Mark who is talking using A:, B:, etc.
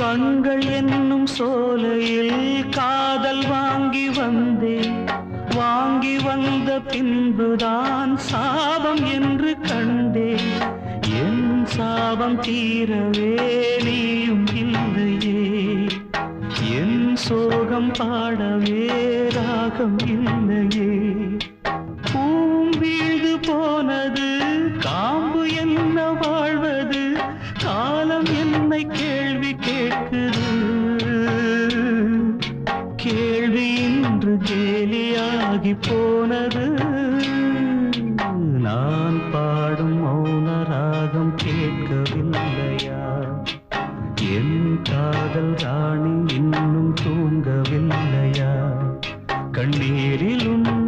A: கண்கள் என்னும் சோலையில் காதல் வாங்கி வந்தேன் வாங்கி வந்த பின்புதான் சாபம் என்று கண்டேன் என் சாபம் தீரவே நீயும் இல்லையே. என் சோகம் பாடவே ராகம் இல்லையே. பூவும் வீழ்ந்து போனது காம்பு என்ன வாழ்வது காலம் என்னை கேள் கேட்குது. கேள்வி இன்று கேலியாகி போனது. நான் பாடும் மௌன ராகம் கேட்கவில்லையா? என் காதல் ராணி இன்னும் தூங்கவில்லையா? கண்ணீரிலும்